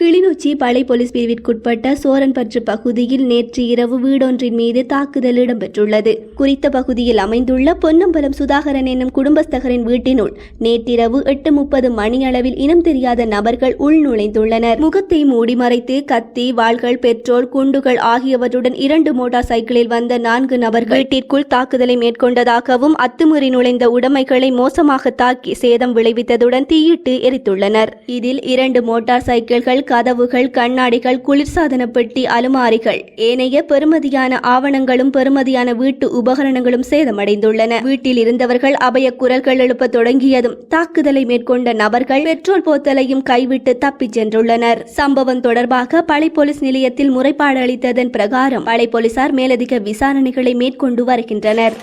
Kilinochchi Palai police பிரிவிற்குட்பட்ட சோரன்பற்று பகுதியில் நேற்று இரவு வீடொன்றின் மீது தாக்குதல் இடம்பெற்றுள்ளது. குறித்த பகுதியில் அமைந்துள்ள பொன்னம்பலம் சுதாகரன் என்னும் குடும்பஸ்தகரின் வீட்டினுள் நேற்றிரவு எட்டு முப்பது மணியளவில் இனம் தெரியாத நபர்கள் உள்நுழைந்துள்ளனர். முகத்தை மூடி மறைத்து கத்தி வாள்கள் பெட்ரோல் குண்டுகள் ஆகியவற்றுடன் இரண்டு மோட்டார் சைக்கிளில் வந்த நான்கு நபர்கள் வீட்டிற்குள் தாக்குதலை மேற்கொண்டதாகவும் அத்துமீறி நுழைந்த உடைமைகளை மோசமாக தாக்கி சேதம் விளைவித்ததுடன் தீயிட்டு எரித்துள்ளனர். இதில் இரண்டு மோட்டார் சைக்கிள்கள் கதவுகள் கண்ணாடிகள் குளிர்சாதன பெட்டி அலுமாரிகள் ஏனைய பெறுமதியான ஆவணங்களும் பெறுமதியான வீட்டு உபகரணங்களும் சேதமடைந்துள்ளன. வீட்டில் இருந்தவர்கள் அபய குரல்கள் எழுப்ப தொடங்கியதும் தாக்குதலை மேற்கொண்ட நபர்கள் பெட்ரோல் போத்தலையும் கைவிட்டு தப்பிச் சென்றுள்ளனர். சம்பவம் தொடர்பாக பளை போலீஸ் நிலையத்தில் முறைப்பாடு அளித்ததன் பிரகாரம் பளை போலீசார் மேலதிக விசாரணைகளை மேற்கொண்டு வருகின்றனர்.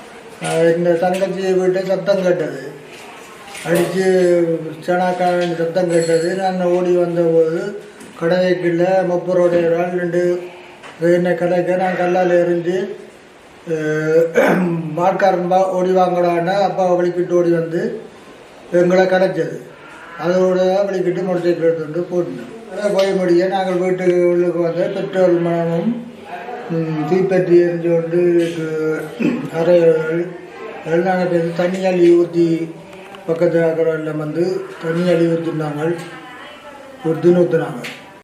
இந்த தங்கச்சி வீட்டு சத்தம் கேட்டது. அடித்து சனாக்கான சத்தம் கேட்டது. நான் ஓடி வந்தபோது கடைக்குள்ள முப்பரோடைய ஆள் ரெண்டு என்ன கடைக்கு நான் கல்லால் எரிஞ்சு மார்க்காரன் பா ஓடி வாங்கடான்னா அப்பா வலிக்கிட்டு ஓடி வந்து எங்களை கிடைச்சது. அதோட வலிக்கிட்டு மோட்டர் எடுத்துட்டு போட்டோம் அதான் போய் முடிய நாங்கள் வீட்டுக்கு உள்ளுக்கு வந்து பெட்ரோல் மனமும் ம், தீப்பெட்டி எரிஞ்சு கொண்டு அறைகள் நாங்கள் பேர் தண்ணி அள்ளி ஊற்றி பக்கத்தில் இருக்கிற எல்லாம் வந்து தண்ணி அள்ளி ஊற்றினாங்க ஊற்றின்னு ஊற்றுனாங்க